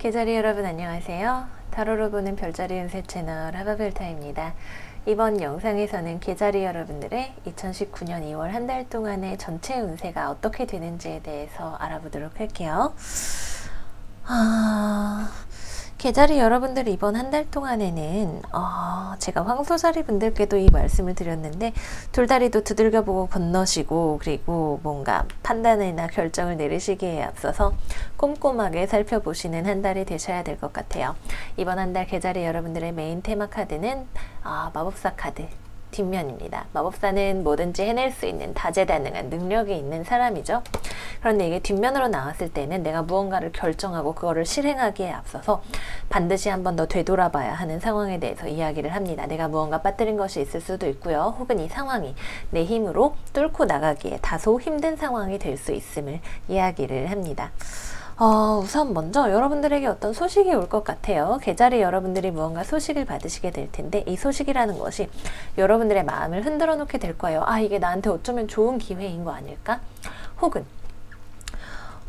계자리 여러분 안녕하세요. 타로로 보는 별자리 운세 채널 하바벨타입니다. 이번 영상에서는 계자리 여러분들의 2019년 2월 한 달 동안의 전체 운세가 어떻게 되는지에 대해서 알아보도록 할게요. 아... 계자리 여러분들 이번 한 달 동안에는 어, 제가 황소자리 분들께도 이 말씀을 드렸는데 돌다리도 두들겨보고 건너시고 그리고 뭔가 판단이나 결정을 내리시기에 앞서서 꼼꼼하게 살펴보시는 한 달이 되셔야 될 것 같아요. 이번 한 달 계자리 여러분들의 메인 테마 카드는 어, 마법사 카드 뒷면입니다. 마법사는 뭐든지 해낼 수 있는 다재다능한 능력이 있는 사람이죠. 그런데 이게 뒷면으로 나왔을 때는 내가 무언가를 결정하고 그거를 실행하기에 앞서서 반드시 한 번 더 되돌아봐야 하는 상황에 대해서 이야기를 합니다. 내가 무언가 빠뜨린 것이 있을 수도 있고요. 혹은 이 상황이 내 힘으로 뚫고 나가기에 다소 힘든 상황이 될 수 있음을 이야기를 합니다. 어, 우선 먼저 여러분들에게 어떤 소식이 올 것 같아요. 계절에 여러분들이 무언가 소식을 받으시게 될 텐데 이 소식이라는 것이 여러분들의 마음을 흔들어 놓게 될 거예요. 아, 이게 나한테 어쩌면 좋은 기회인 거 아닐까? 혹은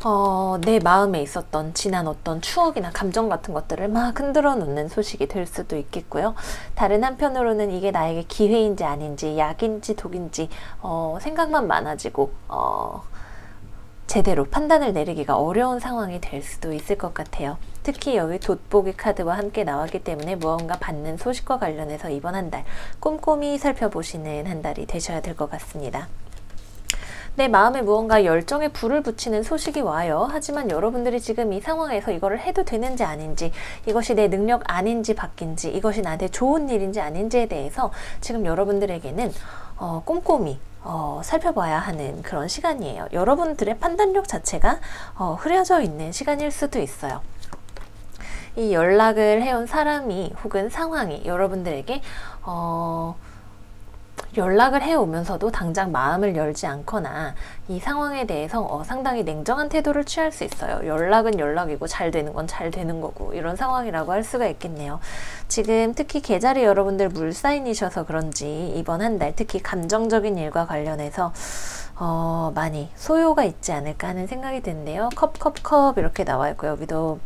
어, 내 마음에 있었던 지난 어떤 추억이나 감정 같은 것들을 막 흔들어 놓는 소식이 될 수도 있겠고요. 다른 한편으로는 이게 나에게 기회인지 아닌지 약인지 독인지 어, 생각만 많아지고 어, 제대로 판단을 내리기가 어려운 상황이 될 수도 있을 것 같아요. 특히 여기 돋보기 카드와 함께 나왔기 때문에 무언가 받는 소식과 관련해서 이번 한 달 꼼꼼히 살펴보시는 한 달이 되셔야 될 것 같습니다. 내 마음에 무언가 열정에 불을 붙이는 소식이 와요. 하지만 여러분들이 지금 이 상황에서 이거를 해도 되는지 아닌지, 이것이 내 능력 아닌지 바뀐지, 이것이 나한테 좋은 일인지 아닌지에 대해서 지금 여러분들에게는 어, 꼼꼼히 어, 살펴봐야 하는 그런 시간이에요. 여러분들의 판단력 자체가 어, 흐려져 있는 시간일 수도 있어요. 이 연락을 해온 사람이 혹은 상황이 여러분들에게 어, 연락을 해오면서도 당장 마음을 열지 않거나 이 상황에 대해서 어, 상당히 냉정한 태도를 취할 수 있어요. 연락은 연락이고 잘 되는 건 잘 되는 거고 이런 상황이라고 할 수가 있겠네요. 지금 특히 계절이 여러분들 물사인이셔서 그런지 이번 한 달 특히 감정적인 일과 관련해서 어, 많이 소요가 있지 않을까 하는 생각이 드는데요. 컵, 컵, 컵 이렇게 나와 있고 여기도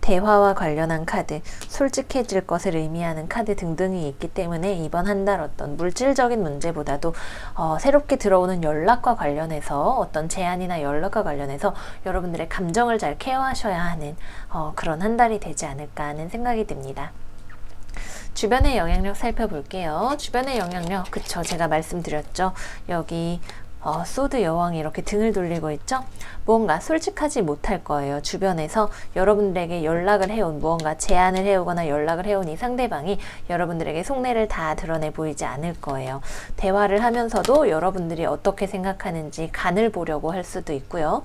대화와 관련한 카드, 솔직해질 것을 의미하는 카드 등등이 있기 때문에 이번 한 달 어떤 물질적인 문제보다도 어, 새롭게 들어오는 연락과 관련해서 어떤 제안이나 연락과 관련해서 여러분들의 감정을 잘 케어하셔야 하는 어, 그런 한 달이 되지 않을까 하는 생각이 듭니다. 주변의 영향력 살펴볼게요. 주변의 영향력, 그쵸. 제가 말씀드렸죠. 여기 어, 소드 여왕이 이렇게 등을 돌리고 있죠. 무언가 솔직하지 못할 거예요. 주변에서 여러분들에게 연락을 해온 무언가 제안을 해오거나 연락을 해온 이 상대방이 여러분들에게 속내를 다 드러내 보이지 않을 거예요. 대화를 하면서도 여러분들이 어떻게 생각하는지 간을 보려고 할 수도 있고요.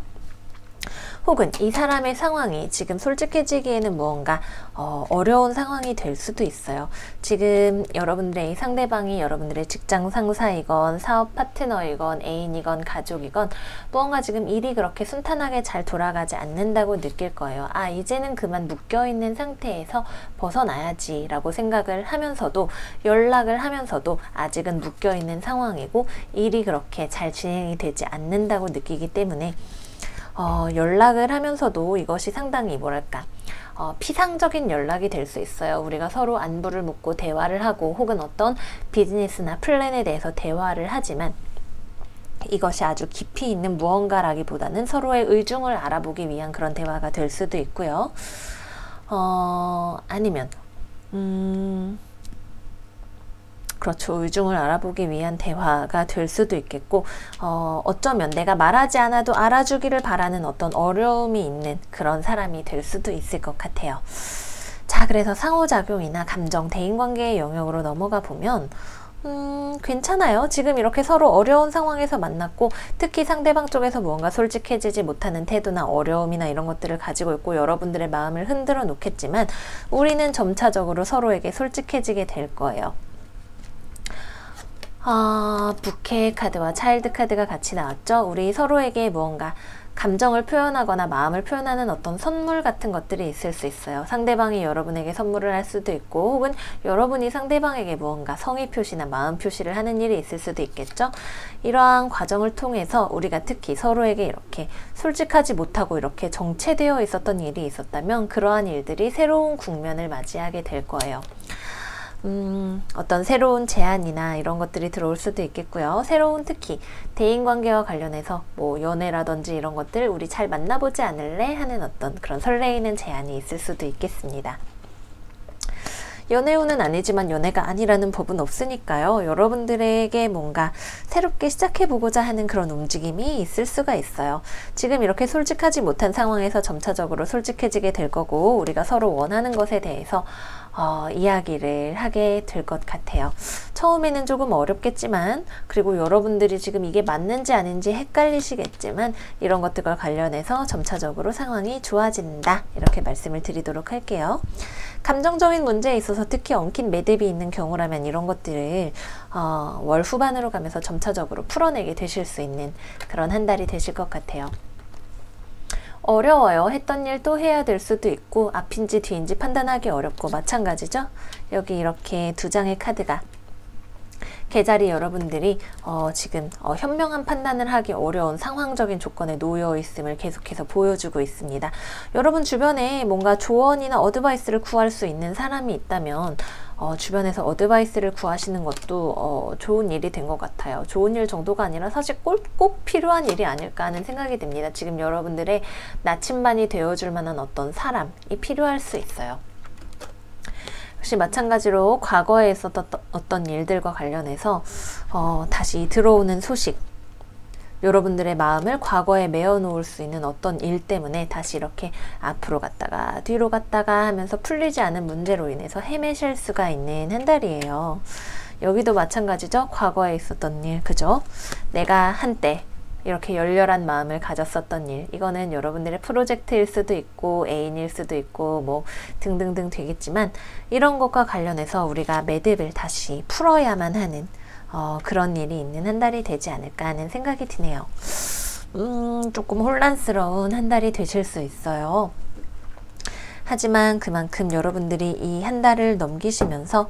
혹은 이 사람의 상황이 지금 솔직해지기에는 무언가 어, 어려운 상황이 될 수도 있어요. 지금 여러분들의 상대방이 여러분들의 직장 상사이건 사업 파트너이건 애인이건 가족이건 무언가 지금 일이 그렇게 순탄하게 잘 돌아가지 않는다고 느낄 거예요. 아 이제는 그만 묶여있는 상태에서 벗어나야지 라고 생각을 하면서도 연락을 하면서도 아직은 묶여있는 상황이고 일이 그렇게 잘 진행이 되지 않는다고 느끼기 때문에 어, 연락을 하면서도 이것이 상당히 뭐랄까 어, 피상적인 연락이 될 수 있어요. 우리가 서로 안부를 묻고 대화를 하고 혹은 어떤 비즈니스나 플랜에 대해서 대화를 하지만 이것이 아주 깊이 있는 무언가라기보다는 서로의 의중을 알아보기 위한 그런 대화가 될 수도 있고요. 어, 아니면 음, 그렇죠. 의중을 알아보기 위한 대화가 될 수도 있겠고 어, 어쩌면 내가 말하지 않아도 알아주기를 바라는 어떤 어려움이 있는 그런 사람이 될 수도 있을 것 같아요. 자, 그래서 상호작용이나 감정, 대인관계의 영역으로 넘어가 보면 음, 괜찮아요. 지금 이렇게 서로 어려운 상황에서 만났고 특히 상대방 쪽에서 무언가 솔직해지지 못하는 태도나 어려움이나 이런 것들을 가지고 있고 여러분들의 마음을 흔들어 놓겠지만 우리는 점차적으로 서로에게 솔직해지게 될 거예요. 아, 부캐 카드와 차일드 카드가 같이 나왔죠. 우리 서로에게 무언가 감정을 표현하거나 마음을 표현하는 어떤 선물 같은 것들이 있을 수 있어요. 상대방이 여러분에게 선물을 할 수도 있고 혹은 여러분이 상대방에게 무언가 성의 표시나 마음 표시를 하는 일이 있을 수도 있겠죠. 이러한 과정을 통해서 우리가 특히 서로에게 이렇게 솔직하지 못하고 이렇게 정체되어 있었던 일이 있었다면 그러한 일들이 새로운 국면을 맞이하게 될 거예요. 음, 어떤 새로운 제안이나 이런 것들이 들어올 수도 있겠고요. 새로운 특히 대인관계와 관련해서 뭐 연애라든지 이런 것들 우리 잘 만나보지 않을래 하는 어떤 그런 설레이는 제안이 있을 수도 있겠습니다. 연애운은 아니지만 연애가 아니라는 법은 없으니까요. 여러분들에게 뭔가 새롭게 시작해보고자 하는 그런 움직임이 있을 수가 있어요. 지금 이렇게 솔직하지 못한 상황에서 점차적으로 솔직해지게 될 거고 우리가 서로 원하는 것에 대해서 어, 이야기를 하게 될 것 같아요. 처음에는 조금 어렵겠지만 그리고 여러분들이 지금 이게 맞는지 아닌지 헷갈리시겠지만 이런 것들과 관련해서 점차적으로 상황이 좋아진다 이렇게 말씀을 드리도록 할게요. 감정적인 문제에 있어서 특히 엉킨 매듭이 있는 경우라면 이런 것들을 어, 월 후반으로 가면서 점차적으로 풀어내게 되실 수 있는 그런 한 달이 되실 것 같아요. 어려워요. 했던 일 또 해야 될 수도 있고 앞인지 뒤인지 판단하기 어렵고 마찬가지죠. 여기 이렇게 두 장의 카드가 계자리 여러분들이 어, 지금 어, 현명한 판단을 하기 어려운 상황적인 조건에 놓여 있음을 계속해서 보여주고 있습니다. 여러분 주변에 뭔가 조언이나 어드바이스를 구할 수 있는 사람이 있다면 어, 주변에서 어드바이스를 구하시는 것도 어, 좋은 일이 된 것 같아요. 좋은 일 정도가 아니라 사실 꼭, 꼭 필요한 일이 아닐까 하는 생각이 듭니다. 지금 여러분들의 나침반이 되어줄 만한 어떤 사람이 필요할 수 있어요. 역시 마찬가지로 과거에 있었던 어떤 일들과 관련해서 어, 다시 들어오는 소식 여러분들의 마음을 과거에 메어 놓을 수 있는 어떤 일 때문에 다시 이렇게 앞으로 갔다가 뒤로 갔다가 하면서 풀리지 않은 문제로 인해서 헤매실 수가 있는 한 달이에요. 여기도 마찬가지죠. 과거에 있었던 일, 그죠? 내가 한때 이렇게 열렬한 마음을 가졌었던 일 이거는 여러분들의 프로젝트일 수도 있고 애인일 수도 있고 뭐 등등등 되겠지만 이런 것과 관련해서 우리가 매듭을 다시 풀어야만 하는 어, 그런 일이 있는 한 달이 되지 않을까 하는 생각이 드네요. 음, 조금 혼란스러운 한 달이 되실 수 있어요. 하지만 그만큼 여러분들이 이 한 달을 넘기시면서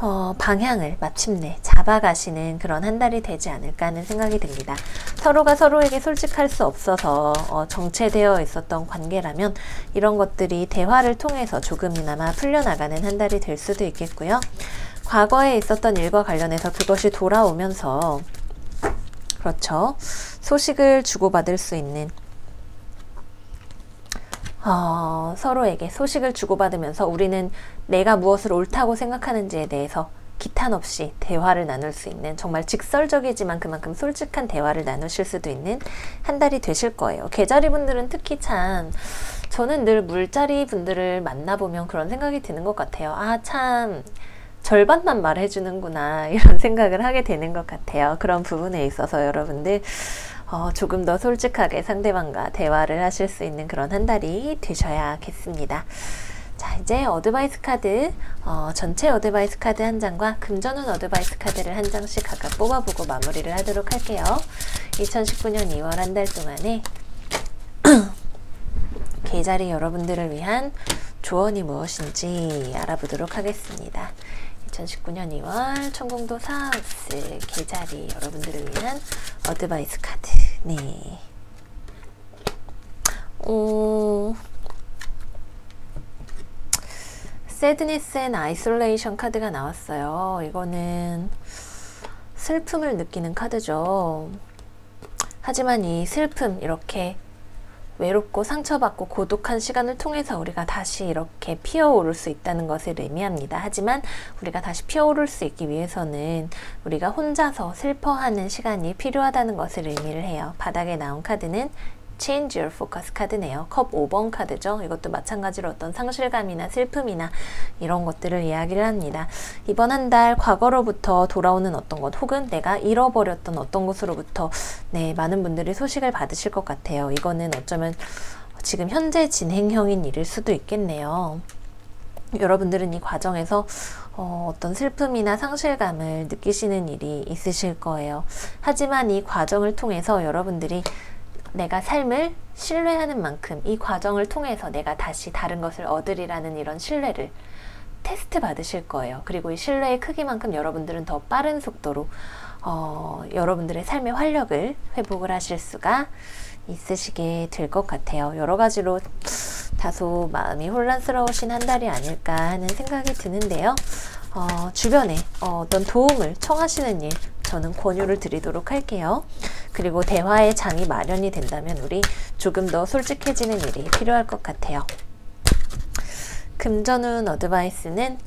어, 방향을 마침내 잡아가시는 그런 한 달이 되지 않을까 하는 생각이 듭니다. 서로가 서로에게 솔직할 수 없어서 어, 정체되어 있었던 관계라면 이런 것들이 대화를 통해서 조금이나마 풀려나가는 한 달이 될 수도 있겠고요. 과거에 있었던 일과 관련해서 그것이 돌아오면서 그렇죠. 소식을 주고받을 수 있는 어, 서로에게 소식을 주고받으면서 우리는 내가 무엇을 옳다고 생각하는지에 대해서 기탄 없이 대화를 나눌 수 있는 정말 직설적이지만 그만큼 솔직한 대화를 나누실 수도 있는 한 달이 되실 거예요. 계자리 분들은 특히 참 저는 늘 물자리 분들을 만나보면 그런 생각이 드는 것 같아요. 아, 참. 절반만 말해주는구나 이런 생각을 하게 되는 것 같아요. 그런 부분에 있어서 여러분들 어, 조금 더 솔직하게 상대방과 대화를 하실 수 있는 그런 한 달이 되셔야겠습니다. 자 이제 어드바이스 카드 어, 전체 어드바이스 카드 한 장과 금전운 어드바이스 카드를 한 장씩 각각 뽑아보고 마무리를 하도록 할게요. 2019년 2월 한 달 동안에 계자리 여러분들을 위한 조언이 무엇인지 알아보도록 하겠습니다. 2019년 2월 천공도 사하우스 계자리 여러분들을 위한 어드바이스 카드 네. 어... 새드니스 앤 아이솔레이션 카드가 나왔어요. 이거는 슬픔을 느끼는 카드죠. 하지만 이 슬픔 이렇게 외롭고 상처받고 고독한 시간을 통해서 우리가 다시 이렇게 피어오를 수 있다는 것을 의미합니다. 하지만 우리가 다시 피어오를 수 있기 위해서는 우리가 혼자서 슬퍼하는 시간이 필요하다는 것을 의미를 해요. 바닥에 나온 카드는 Change Your Focus 카드네요. 컵 5번 카드죠. 이것도 마찬가지로 어떤 상실감이나 슬픔이나 이런 것들을 이야기를 합니다. 이번 한 달 과거로부터 돌아오는 어떤 것 혹은 내가 잃어버렸던 어떤 것으로부터 네, 많은 분들이 소식을 받으실 것 같아요. 이거는 어쩌면 지금 현재 진행형인 일일 수도 있겠네요. 여러분들은 이 과정에서 어, 어떤 슬픔이나 상실감을 느끼시는 일이 있으실 거예요. 하지만 이 과정을 통해서 여러분들이 내가 삶을 신뢰하는 만큼 이 과정을 통해서 내가 다시 다른 것을 얻으리라는 이런 신뢰를 테스트 받으실 거예요. 그리고 이 신뢰의 크기만큼 여러분들은 더 빠른 속도로 어, 여러분들의 삶의 활력을 회복을 하실 수가 있으시게 될 것 같아요. 여러 가지로 다소 마음이 혼란스러우신 한 달이 아닐까 하는 생각이 드는데요. 어, 주변에 어, 떤 도움을 청하시는 일 저는 권유를 드리도록 할게요. 그리고 대화의 장이 마련이 된다면 우리 조금 더 솔직해지는 일이 필요할 것 같아요. 금전운 어드바이스는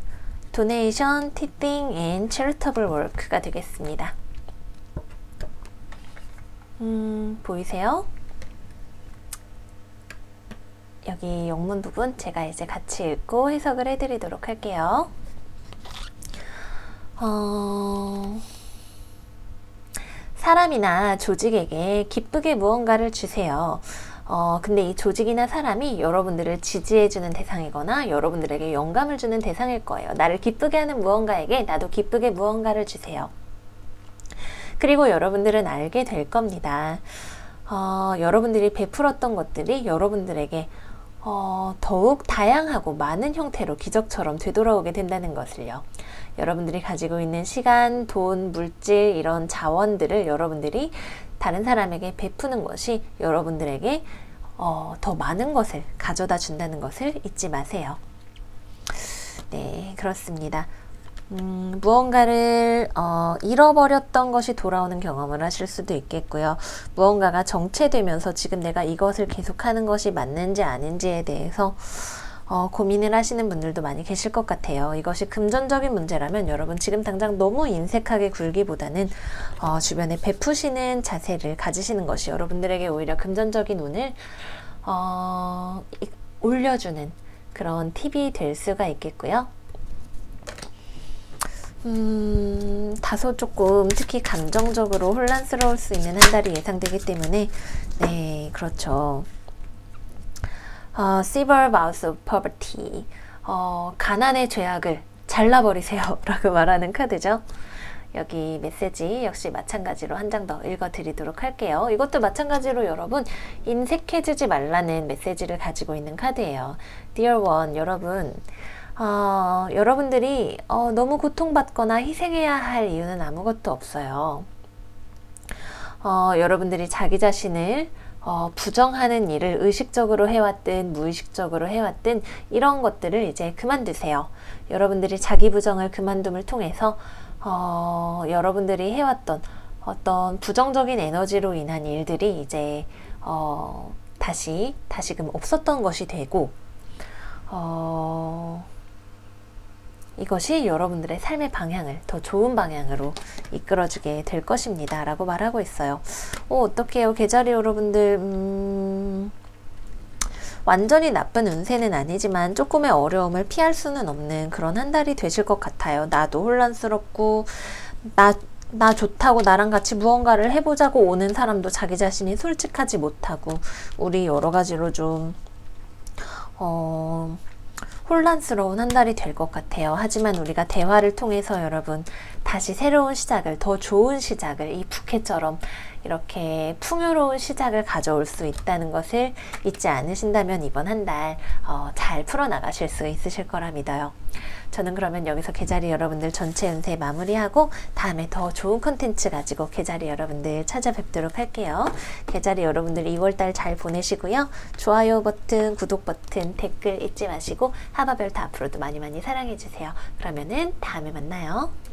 도네이션, 티띵 앤 체리터블 워크가 되겠습니다. 음, 보이세요? 여기 영문 부분 제가 이제 같이 읽고 해석을 해드리도록 할게요. 어... 사람이나 조직에게 기쁘게 무언가를 주세요. 어, 근데 이 조직이나 사람이 여러분들을 지지해주는 대상이거나 여러분들에게 영감을 주는 대상일 거예요. 나를 기쁘게 하는 무언가에게 나도 기쁘게 무언가를 주세요. 그리고 여러분들은 알게 될 겁니다. 어, 여러분들이 베풀었던 것들이 여러분들에게 어, 더욱 다양하고 많은 형태로 기적처럼 되돌아오게 된다는 것을요. 여러분들이 가지고 있는 시간, 돈, 물질 이런 자원들을 여러분들이 다른 사람에게 베푸는 것이 여러분들에게 어, 더 많은 것을 가져다 준다는 것을 잊지 마세요. 네, 그렇습니다. 음, 무언가를 어, 잃어버렸던 것이 돌아오는 경험을 하실 수도 있겠고요. 무언가가 정체되면서 지금 내가 이것을 계속하는 것이 맞는지 아닌지에 대해서 어, 고민을 하시는 분들도 많이 계실 것 같아요. 이것이 금전적인 문제라면 여러분 지금 당장 너무 인색하게 굴기보다는 어, 주변에 베푸시는 자세를 가지시는 것이 여러분들에게 오히려 금전적인 운을 어, 올려주는 그런 팁이 될 수가 있겠고요. 음, 다소 조금 특히 감정적으로 혼란스러울 수 있는 한 달이 예상되기 때문에 네, 그렇죠. 어, Severe Vows of Poverty 어, 가난의 죄악을 잘라버리세요 라고 말하는 카드죠. 여기 메시지 역시 마찬가지로 한 장 더 읽어드리도록 할게요. 이것도 마찬가지로 여러분 인색해지지 말라는 메시지를 가지고 있는 카드예요. Dear One, 여러분 어, 여러분들이 어, 너무 고통받거나 희생해야 할 이유는 아무것도 없어요. 어, 여러분들이 자기 자신을 어, 부정하는 일을 의식적으로 해왔든 무의식적으로 해왔든 이런 것들을 이제 그만두세요. 여러분들이 자기 부정을 그만둠을 통해서 어, 여러분들이 해왔던 어떤 부정적인 에너지로 인한 일들이 이제 어, 다시 다시금 없었던 것이 되고 어, 이것이 여러분들의 삶의 방향을 더 좋은 방향으로 이끌어주게 될 것입니다. 라고 말하고 있어요. 어, 어떡해요. 계절이 여러분들, 음, 완전히 나쁜 운세는 아니지만 조금의 어려움을 피할 수는 없는 그런 한 달이 되실 것 같아요. 나도 혼란스럽고, 나, 나 좋다고 나랑 같이 무언가를 해보자고 오는 사람도 자기 자신이 솔직하지 못하고, 우리 여러 가지로 좀, 어, 혼란스러운 한 달이 될 것 같아요. 하지만 우리가 대화를 통해서 여러분 다시 새로운 시작을 더 좋은 시작을 이 부캐처럼 이렇게 풍요로운 시작을 가져올 수 있다는 것을 잊지 않으신다면 이번 한 달잘 어, 풀어나가실 수 있으실 거라 믿어요. 저는 그러면 여기서 계자리 여러분들 전체 운세 마무리하고 다음에 더 좋은 컨텐츠 가지고 계자리 여러분들 찾아뵙도록 할게요. 계자리 여러분들 2월달 잘 보내시고요. 좋아요 버튼, 구독 버튼, 댓글 잊지 마시고 하바별타 앞으로도 많이 많이 사랑해주세요. 그러면은 다음에 만나요.